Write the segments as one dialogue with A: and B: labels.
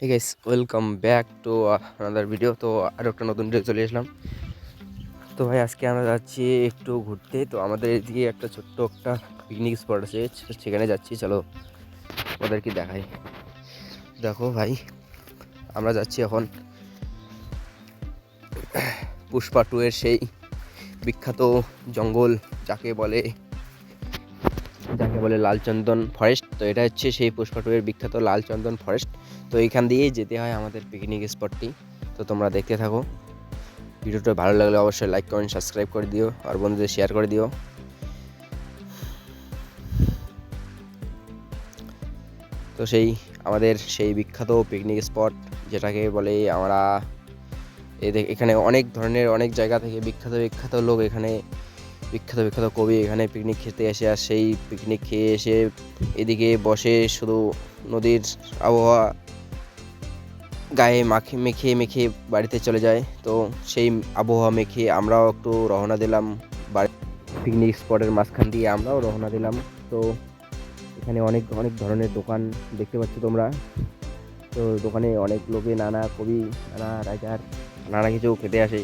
A: ঠিক আছে welcome back to another video তো আরও একটা নতুন ভিডিও চলে এসলাম তো ভাই, আজকে আমরা যাচ্ছি একটু ঘুরতে। তো আমাদের এদিকে একটা ছোট্ট একটা পিকনিক স্পট আছে। সেখানে যাচ্ছি, চলো ওদেরকে দেখাই। দেখো ভাই, আমরা যাচ্ছি এখন পুষ্পা টু এর সেই বিখ্যাত জঙ্গল, যাকে বলে যাকে বলে লালচন্দন ফরেস্ট তো এটা হচ্ছে সেই পুষ্পা টু বিখ্যাত লালচন্দন ফরেস্ট তো এইখান দিয়েই যেতে হয় আমাদের পিকনিক স্পটটি তো তোমরা দেখতে থাকো। ভিডিওটা ভালো লাগলে অবশ্যই লাইক কমেন্ট সাবস্ক্রাইব করে দিও আর বন্ধুদের শেয়ার করে দিও। তো সেই আমাদের সেই বিখ্যাত পিকনিক স্পট যেটাকে বলে আমরা এখানে অনেক ধরনের অনেক জায়গা থেকে বিখ্যাত বিখ্যাত লোক এখানে বিখ্যাত বিখ্যাত কবি এখানে পিকনিক খেতে এসে আর সেই পিকনিক খেয়ে এসে এদিকে বসে শুধু নদীর আবহাওয়া গায়ে মাখে, মেখে মেখে বাড়িতে চলে যায়। তো সেই আবহাওয়া মেখে আমরাও একটু রওনা দিলাম বাড়ি পিকনিক স্পটের মাঝখান দিয়ে আমরাও রওনা দিলাম। তো এখানে অনেক অনেক ধরনের দোকান দেখতে পাচ্ছ তোমরা। তো দোকানে অনেক লোকে, নানা কবি, নানা রাজার, নানা কিছু খেতে আসে।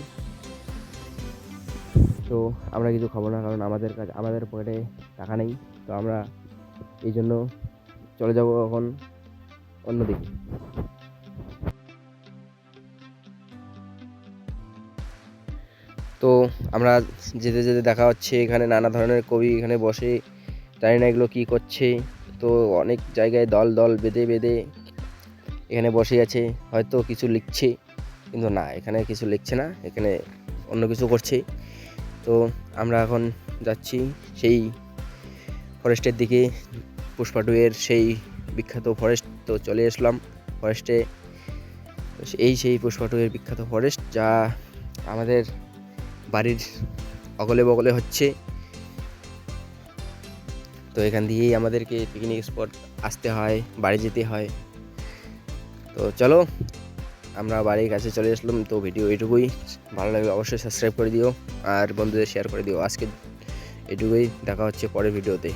A: তো আমরা কিছু খাব না, কারণ আমাদের কাছে আমাদের পকেটে টাকা নেই। তো আমরা এই জন্য চলে যাব এখন অন্যদিকে। তো আমরা যেতে যেতে দেখা হচ্ছে, এখানে নানা ধরনের কবি এখানে বসে। জানি না এগুলো কী করছে। তো অনেক জায়গায় দল দল বেঁধে বেঁধে এখানে বসে আছে। হয়তো কিছু লিখছে, কিন্তু না, এখানে কিছু লিখছে না, এখানে অন্য কিছু করছে। তো আমরা এখন যাচ্ছি সেই ফরেস্টের দিকে। পুষ্পা টু এর সেই বিখ্যাত ফরেস্ট তো চলে আসলাম ফরেস্টে এই সেই পুষ্পা টু এর বিখ্যাত ফরেস্ট যা আমাদের বাড়ির অগলে বগলে হচ্ছে। তো এখান দিয়েই আমাদেরকে পিকনিক স্পট আসতে হয়, বাড়ি যেতে হয়। তো চলো আমরা বাড়ির কাছে চলে আসলাম, তো ভিডিও এটুকুই। ভালো লাগলে অবশ্যই সাবস্ক্রাইব করে দিও, আর বন্ধুদের শেয়ার করে দিও। আজকে এটুকুই, দেখা হচ্ছে পরের ভিডিওতে